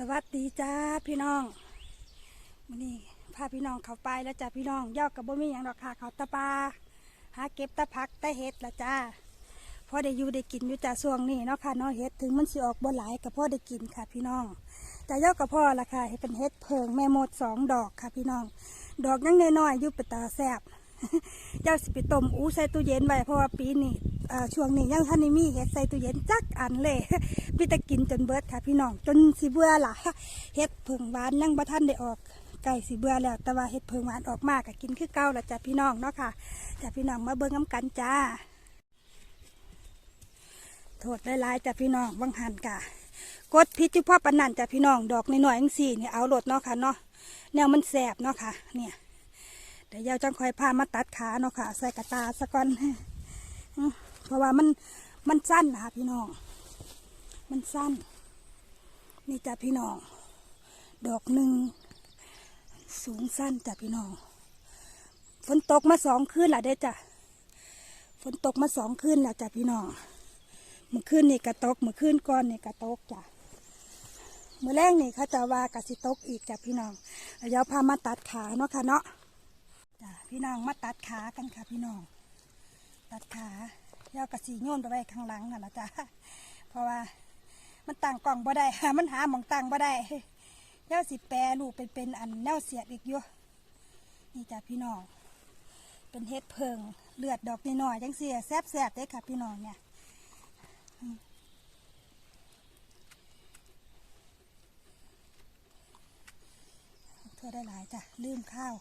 สวัสดีจ้าพี่น้องวันนี้พาพี่น้องเขาไปแล้วจ้าพี่น้องยอกกับบ่มีอย่างดอกค่ะเขาตะปาหาเก็บตะพักตะเห็ดละจ้าพอได้อยู่ได้กินอยู่จ้าช่วงนี้เนาะค่ะเนาะเห็ดถึงมันสิออกบ่หลายกับพ่อได้กินค่ะพี่น้องแต่ยอกกับพ่อละค่ะเห็ดเป็นเห็ดเพิงแม่มดสองดอกค่ะพี่น้อง ดอกยังน้อยๆอยู่เป็นตาแซบ เจ้าสิไปต้มอู้ใส่ตู้เย็นไว้เพราะว่าปีนี้อ่ช่วงนี้ยังท่านได้มีเห็ดใส่ตู้เย็นจักอันเลยพี่ตะกินจนเบิดค่ะพี่น้องจนสิเบื่อล่ะเห็ดเพิงหวานยังบ่ท่านได้ออกไก่สิเบื่อแล้ว แต่ว่าเห็ดเพิงหวานออกมากกินคือเก่าละจ้ะพี่น้องเนาะค่ะจ้ะพี่น้องมาเบิ่งน้ำกันจ้า โทษหลายๆจ้ะพี่น้องวังหันกะ กดพิษจุพ่อปนันจ้ะพี่น้องดอกน้อยๆจังสี่เนี่ยเอาโหลดเนาะค่ะเนาะแนวมันแสบเนาะค่ะ เนี่ย เดี๋ยวยาวจังคอยพามาตัดขาเนาะค่ะ ใส่กระตาสะก่อนเพราะว่ามันมันสั้นนะคะพี่น้อง มันสั้น นี่จ้ะพี่น้อง ดอกหนึ่งสูงสั้นจ้ะพี่น้อง ฝนตกมาสองคืนละเด้จ้ะ ฝนตกมาสองคืนล้วจ้ะพี่น้องเมื่อคืนนี่กระตกเมื่อคืนก่อนนี่กระตกจ้ะเมื่อแรกนี่เขาจะว่ากระสิตกอีกจ้ะพี่น้องเดี๋ยวพามาตัดขาเนาะค่ะเนาะ จ้ะพี่น้องมาตัดขากันค่ะ พี่น้อง ตัดขายากระสีโยนไปไว้ข้างหลังนั่นะจ้ะเพราะว่ามันตั้งกล่องบ่ได้มันหาหมองตั้งบ่ได้ยาสิแปรลูกเป็นเป็นอันแนวเสียบอีกอยู่นี่จ้ะพี่น้อง เป็นเฮ็ดเพิงเลือดดอกน้อยๆจังเสียแซบแซบเด้ค่ะ พี่น้องเนี่ยอืมเธอได้หลายจ้ะลืมข้าว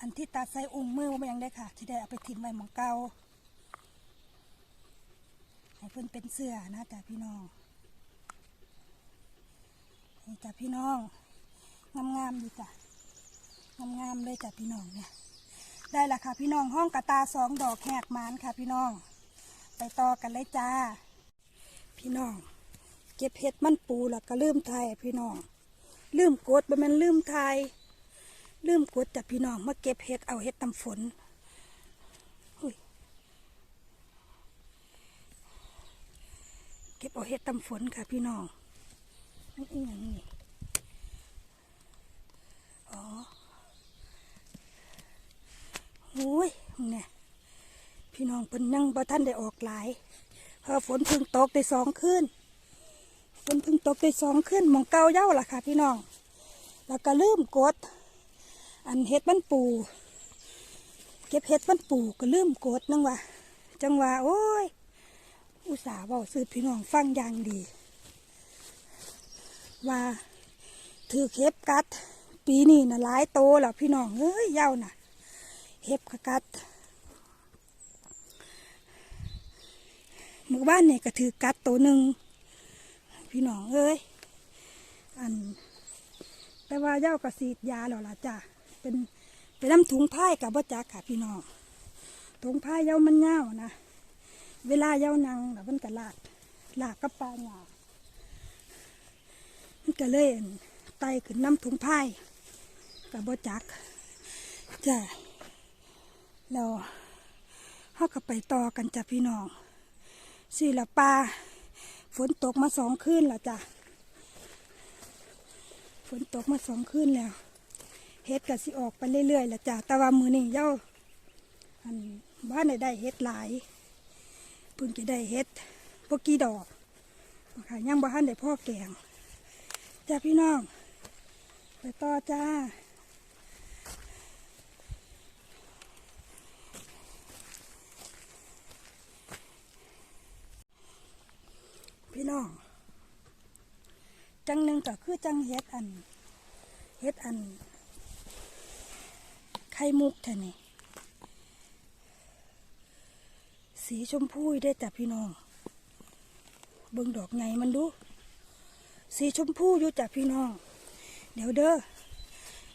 อันที่ตัดใส่อุ้งมือมายังได้ค่ะที่ได้เอาไปทิ้งไว้หมองเก่าให้เพิ่อนเป็นเสื้อนะจ้ะพี่น้องนี่จ้ะพี่น้องงามๆอยู่จ้ะงามๆเลยจ้ะพี่น้องเนี่ยได้ละค่ะพี่น้องห้องกระตาสองดอกแหกมานค่ะ พี่น้อง ไปต่อกันเลยจ้า พี่น้อง เก็บเห็ดมันปูแล้วก็ลืมไทยพี่น้องลืมกดบ่แม่นลืมไทย ลืมกดจับพี่น้องมาเก็บเห็ดเอาเห็ดตำฝนเก็บเอาเห็ดตำฝนค่ะพี่น้องนั่นอีหยังนี่อ๋อโอ้ยเนี่ยพี่น้องเพิ่นยังบ่ท่านได้ออกหลาย เพราะฝนเพิ่งตกได้สองคืนฝนเพิ่งตกได้สองคืนมองเกาเย้าล่ะค่ะ พี่น้อง แล้วก็ลืมกด อันเห็ดมันปู เก็บเห็ดมันปูก็ลืมกดนังว่าจังว่าโอ้ย อุตส่าห์เว่าซื้อพี่น้องฟังอย่างดี ว่าถือเห็บกัด ปีนี้นะหลายโตแล้วพี่น้องเอ้ยเย้าน่ะเห็บกัดหมู่บ้านเนี่ยก็ถือกัดตัวหนึ่งพี่น้องเอ้ยอัน แต่ว่าเย้ากระสีดยาแล้วล่ะจ้ะ เป็นเป็นน้ำถุงผ้ายกับบ่จักค่ะ พี่น้องถุงผ้ายเย้ามันเง่านะ เวลาเย้านังแล้วมันก็ลากลากกับปาหยามันก็เล่นไตขึ้นน้ำถุงผ้ายกับบ่จักจ้ะเราเขาก็ไปต่อกันจ้ะพี่น้องสิละปลาฝนตกมาสองคืนแล้วจ้ะฝนตกมาสองคืนแล้ว เฮ็ดก็สิออกไปเรื่อยๆแหละจ้ะแต่ว่ามือนี้เย้าอันบ้านได้ได้เฮ็ดหลายเพิ่งจะได้เฮ็ดพวกกี่ดอกค่ะยังบ้านได้พ่อแกงจ้าพี่น้องไปต่อจ้าพี่น้อง จังหนึ่งก็คือจังเฮ็ดอัน เฮ็ดอัน ข่มุกแท่นี่สีชมพูได้แต่พี่น้อง เบิ่งดอกไงมันดู สีชมพูอยู่จ้ะพี่น้อง เดี๋ยวเด้อ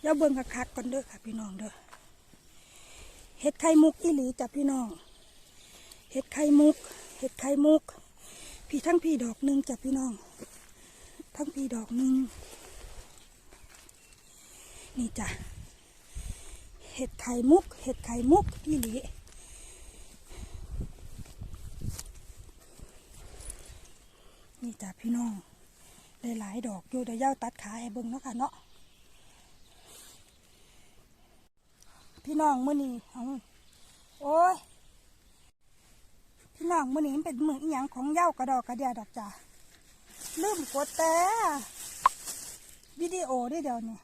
อย่าเบิ่งคักๆก่อนเด้อค่ะพี่น้องเด้อเฮ็ดไข่มุกอีหลีจ้ะพี่น้องเฮ็ดไข่มุกเฮ็ดไข่มุก พี่ทั้งพี่ดอกหนึ่งจ้ะพี่น้อง ทั้งพี่ดอกหนึ่งนี่จ้ะ เห็ดไข่มุก เห็ดไข่มุกอีหลีนี่จ้ะพี่น้องหลายดอกอยู่เดี๋ยวเย้าตัดขาให้เบิ่งเนาะค่ะเนาะพี่น้องเมื้อนี้เอาโอ้ยพี่น้องเมื้อนี้มันเป็นมืออีหยังของเย้ากระดอกกระเดียดอกจ้ะลืมกดแต่วิดีโอได้เดี๋ยวนี้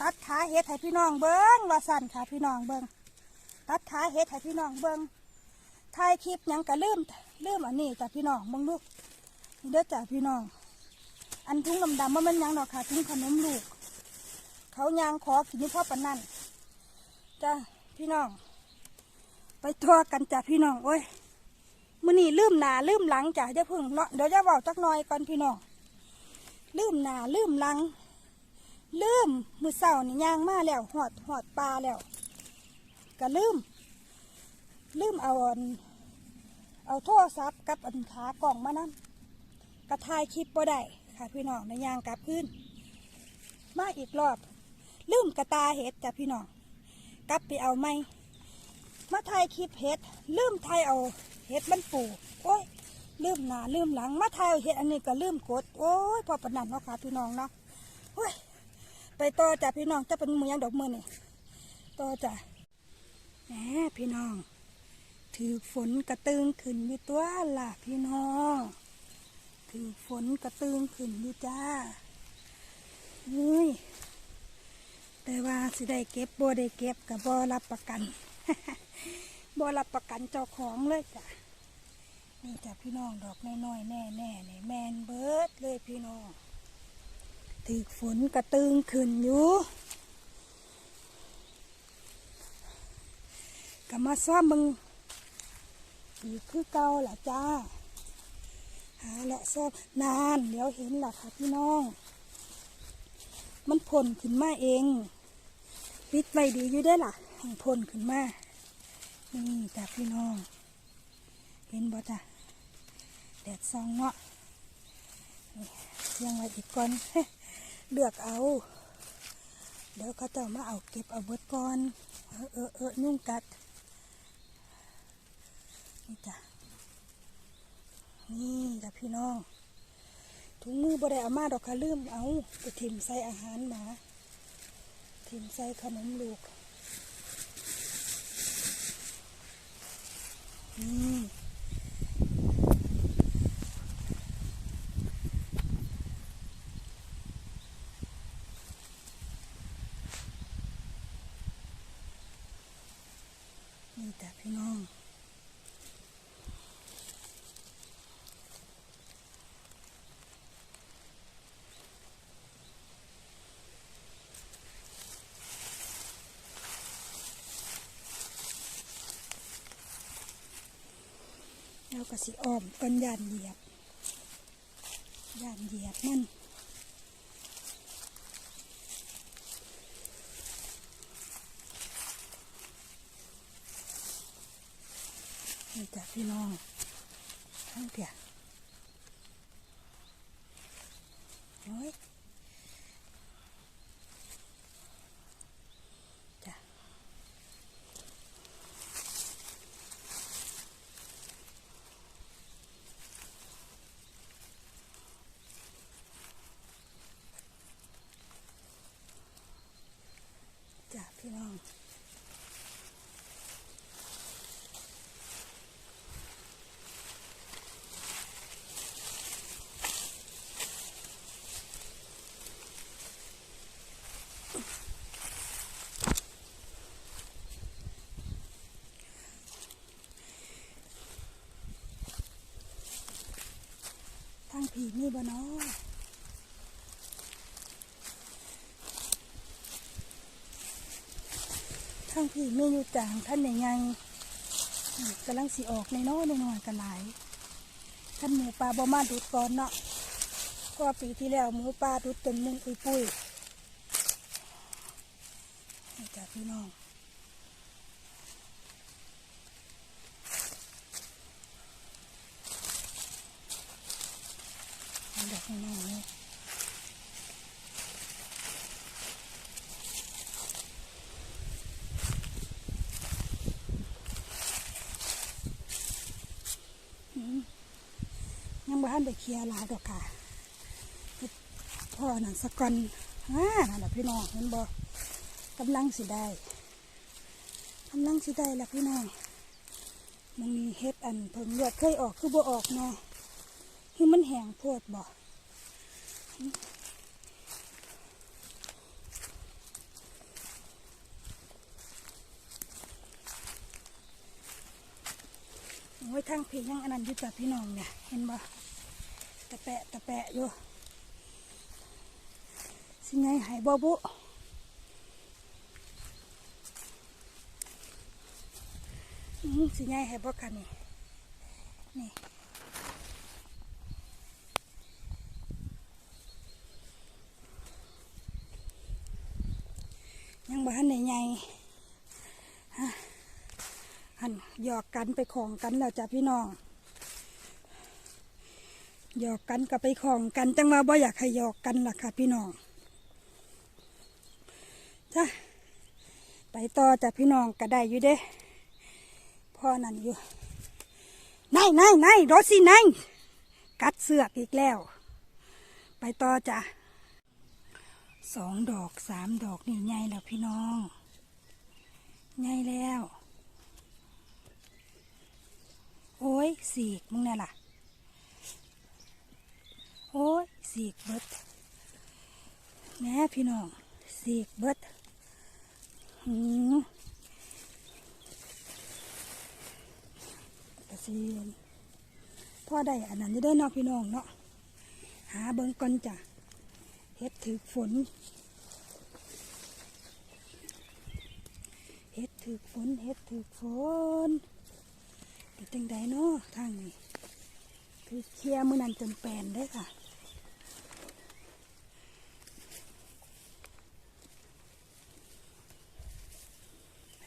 ตัดขาเฮ็ดให้พี่น้องเบิ่งว่าสั่นค่ะพี่น้องเบิ่งตัดขาเฮ็ดให้พี่น้องเบิ่งถ่ายคลิปยังก็ลืมลืมอันนี้จ้ะพี่น้องเบิ่งลูกเด้อจ้ะพี่น้อง อันถุงดำๆมันมันยังดอกค่ะถุงขนมลูก เขายางขอกินนี่พ่อปนนั่นจ้าพี่น้อง ไปทัวกันจ้ะพี่น้องโอ้ยมื้อนี้ลืมหนาลืมหลังจ้ะเดี๋ยวพึ่งเนาะเดี๋ยวจะเว้าจักหน่อยก่อนพี่น้องลืมหนาลืมหลัง ลืมมือเช้านี่ย่างมาแล้วหอดหอดปลาแล้วก็ลืม ลืมเอาอันเอาโทรศัพท์กับอันขากล่องมานั่นกระทายคลิปบ่ได้ค่ะพี่น้องในยางกลับขึ้น มาอีกรอบ ลืมกระตาเห็ดจ้ะพี่น้องกลับไปเอาไหมมาถ่ายคลิปเห็ดลืมถ่ายเอาเห็ดมันปูโอ้ยลืมหน้าลืมหลังมาถ่ายเห็ดอันนี้ก็ลืมกดโอ้ยพอปานนันเนาะค่ะพี่น้องเนาะโอ้ย ไปต่อจ้ะพี่น้องจะเป็นมือยังดอกมือนี่ต่อจ้ะแหมพี่น้อง ถือฝนกระตึงขึ้นอยู่ตัวล่ะพี่น้อง ถือฝนกระตึงขึ้นอยู่จ้าเฮ้ยแต่ว่าสิได้เก็บบ่ได้เก็บกับบ่รับประกันบ่รับประกันเจ้าของเลยจ้ะนี่จ้ะพี่น้องดอกน้อยๆแน่แน่ๆนี่แมนเบิร์ดเลย ถือฝนกระตึงขึ้นอยู่ก็มาซ่อมมึงอีกคือเก่าล่ะจ้าหาและซอบนานเดี๋ยวเห็นล่ะค่ะพี่น้อง มันพ่นขึ้นมาเองปิดไว้ดีอยู่ได้อล่ะให้พ่นขึ้นมานี่จ้ะพี่น้อง เห็นบ่จ้ะแดดซองเนาะนี่เสียงไว้อีกก่อน เลือกเอา เดี๋ยวเขาจะมาเอาเก็บเอาเบิดก่อน เออเออเออนุ่งกัด นี่จ้ะ นี่จ้ะพี่น้อง ถุงมือบ่ได้เอามาดอกค่ะลืมเอาไปทิมใส่อาหารหมา ทิมใส่ขนมลูก นี่จ้ะพี่น้อง แล้ว ก็สิอ้อมกันยานเหยียบยานเหยียบมันนี่จ้ะพี่น้องทั้งเปียโอ้ยางผีมีบ่เนาะทางพี่มีอยู่จางท่านใหญ่ๆนี่กำลังสีออกในน้อยๆน้อยกันหลาย ท่านหมูปลาบ่มาดูดก่อนเนาะเพราะว่าปีที่แล้วหมูปลาดูดจนมุงปุยปุยจ้ะพี่น้องเอา ดอกน้อยยังบ้านไปเคลียร์ลาดอกค่ะพ่อนั่นสก่อนอ่านั่นแหละพี่น้องเห็นบ่กำลังสิได้กำลังสิได้ละพี่น้องมันมีเฮ็ดอันเพิ่งเลือดเคยออกคือบ่ออกเนาะคือมันแห้งโพดบ่ โอ้ยทางเพยังอันนั้นอยู่กับพี่น้องเนี่ย เห็นบ่ตะแปะตะแปะอยู่สิไงหายบ่บุอื้อสิไงหายบ่คันนี่นี่ บ่ทันได้ใหญ่หันหยอกกันไปของกันแล้วจ้ะพี่น้องหยอกกันกับไปของกันจังว่าบ่อยากให้หยอกกันล่ะค่ะ พี่น้องจ้ะไปต่อจ้ะพี่น้องก็ได้อยู่เด้พ่อนั่นอยู่นายนายนายรถสินายกัดเสือกอีกแล้ว ไปต่อจ้ะ สองดอกสามดอกนี่ใหญ่แล้วพี่น้องใหญ่แล้ว โอ้ยสีกมึงเนี่ยล่ะ โอ้ยสีกเบิดแม่พี่น้องสีกเบิดหืมกระซีนพ่อได้อันนั้นจะได้นอกพี่น้องเนาะหาเบิ่งก่อนจ้ะ เฮ็ดถือฝนเฮ็ดถือฝนเฮ็ดถือฝนเป็นจังใดเนาะทางนี้ คือเคลียร์มือนันจนแปลนได้ค่ะ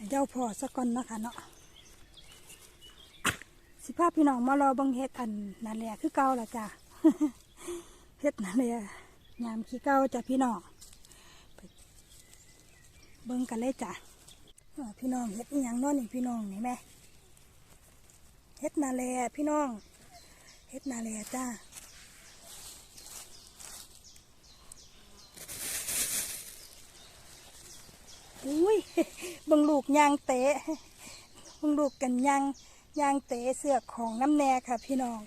เจ้าพอสักก่อนนะคะเนาะสิพาพพี่น้องมารอบังเฮ็ดอันนั่นแหละคือเก่าละจ้ะเฮ็ดนั่นแหละ ยามขี้เก่าจ้ะพี่น้องเบิ่งกันเลยจ้ะพี่น้องเฮ็ดอีหยังนาะนี่พี่น้องนี่แม่เฮ็ดนาแลพี่น้องเฮ็ดนาแลจ้าอุ้ยเบังลูกยางเตะเบังลูกกันยางยางเตะเสือกของน้ำแน่ค่ะ พี่น้อง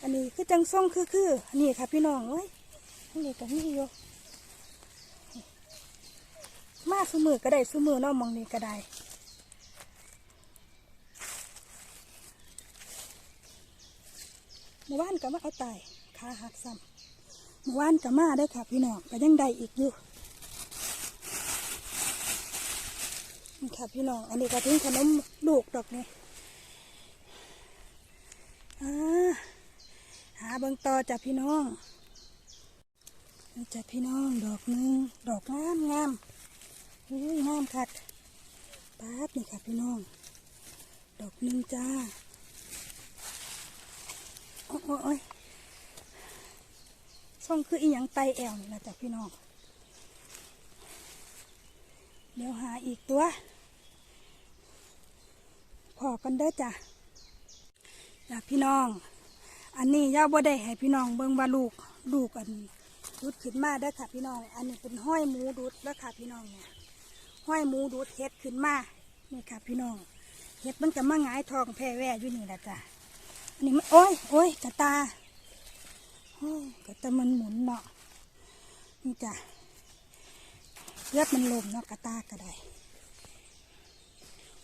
อันนี้คือจังส่งคือคือนี่ค่ะพี่น้องเอ้ย นนี้ก็มีอยู่มาสมือก็ได้สมือนาะหมองนี้ก็ได้เมื่อวานก็มาเอาตายขาหักซ้ำเมื่อวานก็มาได้ค่ะพี่น้องก็ยังได้อีกอยู่นี่ค่ะพี่น้องอันนี้ก็ถึงขนมลูกดอกนี่อ่าหาเบิ่งต่อจ้ะพี่น้อง นี่จ้ะพี่น้องดอกหนึ่งดอกงามงามอุ้ยงามคัดป๊าบนี่ค่ะพี่น้อง ดอกหนึ่งจ้าโอ้ยโอ้ยโอ้ยส่งคืออีหยังไตแอวนี่นะจ๊ะพี่น้อง เดี๋ยวหาอีกตัว พอกันเด้อจ้ะจ้ะพี่น้อง อันนี้ย่าบ่ได้ให้พี่น้องเบิ่งว่าลูกลูกอัน ดุดขึ้นมาเด้ค่ะพี่น้อง อันนี้เป็นห้อยหมูดุดเด้อค่ะพี่น้องเนี่ย ห้อยหมูดุดเฮ็ดขึ้นมา นี่ค่ะพี่น้อง เฮ็ดมันก็มาหงายทองแพร่แว่อยู่นี่แหละจ้ะอันนี้มันโอ้ยโอ้ยกระตาโอ้ยกระตามันหมุนเนาะ นี่จ้ะเลือดมันลมเนาะกระตากระได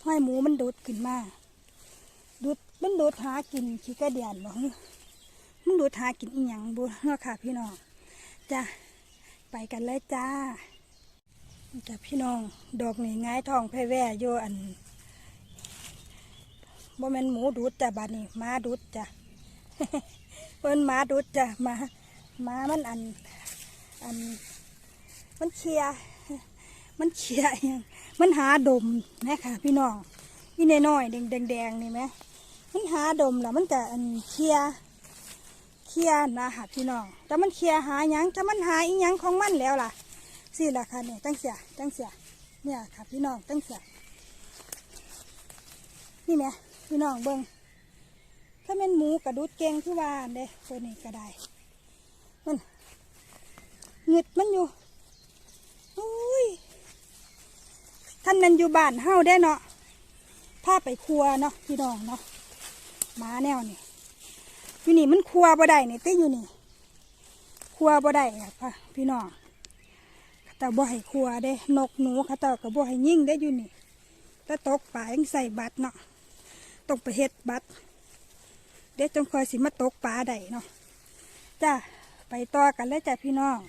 ห้อยหมูมันดูดขึ้นมาดูดมันดูดหากินขี้กระเดียนบ่ฮึมันดูดหากินอีหยังบุเนาะค่ะพี่น้อง จ้ะไปกันเลยจ้าจ้ะพี่น้องดอกนี่ง่ายทองแพ่แว่โยอันบ่แม่นหมูดูดจ้ะบาดนี้หมาดูดจ้ะเพิ่นหมาดูดจ้ะหมาหมามันอันอัน มันเคลียร์มันเคลียร์อิหยังมันหาดมนะค่ะ พี่น้องนี่น้อยๆแดงแดงๆนี่ไหมมันหาดมแล้วมันจะอันเคลียร์ เคลียนะค่ะพี่น้องแต่มันเคลียหาหยังแต่มันหาอีหยังของมันแล้วล่ะสิล่ะค่ะเนี่ยจังเสียจังเสียเนี่ยค่ะพี่น้องจังเสียนี่แหม่พี่น้องเบิ้งถ้าเป็นหมูกระดุดเก่งคือว่าเด้ตัวนี้ก็ได้มันหงึดมันอยู่อุ้ยท่านมันอยู่บ้านเฮาได้เนาะพาไปครัวเนาะพี่น้องเนาะหมาแนวนี่ อยู่นี่มันครัวบ่ได้นี่ติอยู่นี่ครัวบ่ได้อะค่ะพี่น้องแต่บ่ให้ครัวเด้นกหนูเขาเต่ก็บ่ให้ยิ่งได้อยู่นี่ถ้าตกป่ายังใส่บัตรเนาะต้องไปเฮ็ดบัตรเดี๋ยวจงคอยสิมาตกปลาได้เนาะจ้าไปต่อกันเลยจ้ะพี่น้อง